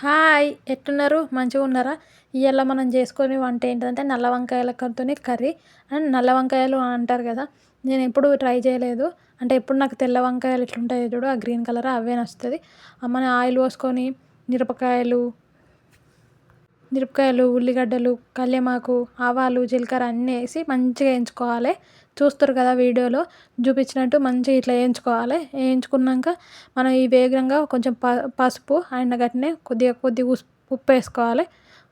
Hi ఎట్టున్నారు? మంచిగా ఉన్నారా? ఇవాళ మనం చేసుకునే వంట ఏంటంటే నల్ల వంకాయలతో కర్రీ. అండ్ నల్ల వంకాయలు అంటారు కదా నేను ఎప్పుడు ట్రై చేయలేదు. అంటే ఎప్పుడు నాకు తెల్ల వంకాయలు ఇట్లుంటాయి చూడు ఆ గ్రీన్ కలర్ అవే నచ్చుతుంది. మన ఆయిల్ పోసుకొని మిరపకాయలు మిరపకాయలు ఉల్లిగడ్డలు కల్యమాకు ఆవాలు జీలకర్ర అన్నీ వేసి మంచిగా వేయించుకోవాలి. చూస్తారు కదా వీడియోలో చూపించినట్టు మంచిగా ఇట్లా వేయించుకోవాలి. వేయించుకున్నాక మనం ఈ వేగంగా కొంచెం ప పసుపు అండ్ గట్టినే కొద్దిగా కొద్దిగా ఉప్పు వేసుకోవాలి.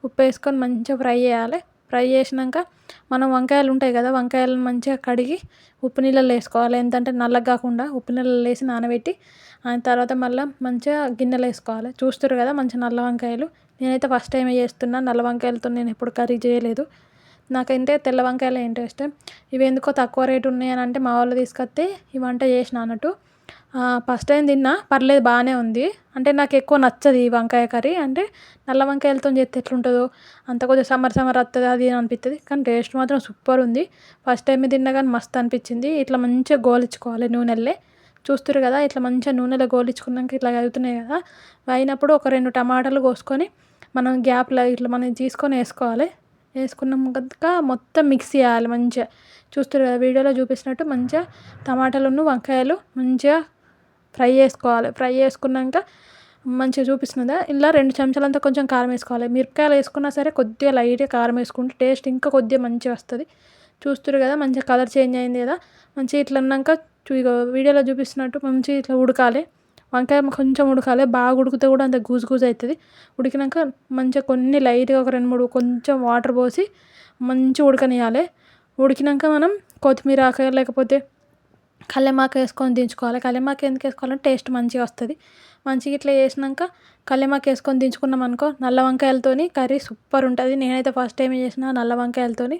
ఉప్పు వేసుకొని మంచిగా ఫ్రై చేయాలి. ఫ్రై చేసినాక మనం వంకాయలు ఉంటాయి కదా వంకాయలను మంచిగా కడిగి ఉప్పు నీళ్ళల్లో వేసుకోవాలి. ఎంతంటే నల్లగా కాకుండా ఉప్పు నీళ్ళల్లో వేసి నానబెట్టి ఆయన తర్వాత మళ్ళీ మంచిగా గిన్నెలో వేసుకోవాలి. చూస్తారు కదా మంచి నల్ల వంకాయలు. నేనైతే ఫస్ట్ టైం చేస్తున్నా. నల్ల వంకాయలతో నేను ఎప్పుడు కర్రీ చేయలేదు. నాకైతే తెల్ల వంకాయలు ఇంట్రెస్ట్ ఇష్టం ఇవి ఎందుకో తక్కువ రేటు ఉన్నాయని అంటే మా వాళ్ళు తీసుకొస్తే ఈ వంట చేసిన అన్నట్టు. ఫస్ట్ టైం తిన్నా పర్లేదు బాగానే ఉంది. అంటే నాకు ఎక్కువ నచ్చదు ఈ వంకాయ కర్రీ. అంటే నల్ల వంకాయలతో చేస్తే ఎట్లుంటుందో అంత కొద్దిగా సమ్మర్ సమ్మర్ వస్తుంది అది అనిపిస్తుంది కానీ టేస్ట్ మాత్రం సూపర్ ఉంది. ఫస్ట్ టైం తిన్నా కానీ మస్తు అనిపించింది. ఇట్లా మంచిగా గోలించుకోవాలి నూనెల్లే చూస్తారు కదా ఇట్లా మంచిగా నూనెలో గోలించుకున్నాక ఇట్లా అవుతున్నాయి కదా. అయినప్పుడు ఒక రెండు టమాటాలు కోసుకొని మనం గ్యాప్లో ఇట్లా మనం తీసుకొని వేసుకోవాలి. వేసుకున్నాక మొత్తం మిక్స్ చేయాలి మంచిగా. చూస్తారు కదా వీడియోలో చూపిస్తున్నట్టు మంచిగా టమాటాలును వంకాయలు మంచిగా ఫ్రై చేసుకోవాలి. ఫ్రై చేసుకున్నాక మంచిగా చూపిస్తున్నదా ఇలా రెండు చెంచాలంతా కొంచెం కారం వేసుకోవాలి. మిరపకాయలు వేసుకున్నా సరే కొద్దిగా లైట్గా కారం వేసుకుంటే టేస్ట్ ఇంకా కొద్దిగా మంచిగా వస్తుంది. చూస్తురు కదా మంచిగా కలర్ చేంజ్ అయింది కదా. మంచిగా ఇట్లా అన్నాక వీడియోలో చూపిస్తున్నట్టు మంచిగా ఇట్లా ఉడకాలి. వంకాయ కొంచెం ఉడకాలి. బాగా ఉడికితే కూడా అంత గూజు గూజు అవుతుంది. ఉడికినాక మంచిగా కొన్ని లైట్గా ఒక రెండు మూడు కొంచెం వాటర్ పోసి మంచిగా ఉడకనియాలి ఉడికినాక మనం కొత్తిమీర ఆకాయ లేకపోతే కల్యమాకు వేసుకొని దించుకోవాలి. కల్యమాకు ఎందుకు వేసుకోవాలంటే టేస్ట్ మంచిగా వస్తుంది. మంచిగా ఇట్లా చేసినాక కల్యమాకు వేసుకొని దించుకున్నాం అనుకో నల్ల వంకాయలతోని కర్రీ సూపర్ ఉంటుంది. నేనైతే ఫస్ట్ టైం చేసిన నల్ల వంకాయలతోని.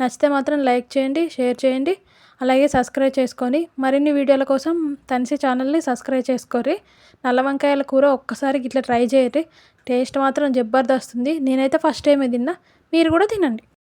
నచ్చితే మాత్రం లైక్ చేయండి షేర్ చేయండి. అలాగే సబ్స్క్రైబ్ చేసుకొని మరిన్ని వీడియోల కోసం తనిసి ఛానల్ని సబ్స్క్రైబ్ చేసుకోరి నల్ల వంకాయల కూర ఒక్కసారి ఇట్లా ట్రై చేయరి టేస్ట్ మాత్రం జబర్దస్త్ ఉంది. నేనైతే ఫస్ట్ టైమే తిన్నా. మీరు కూడా తినండి.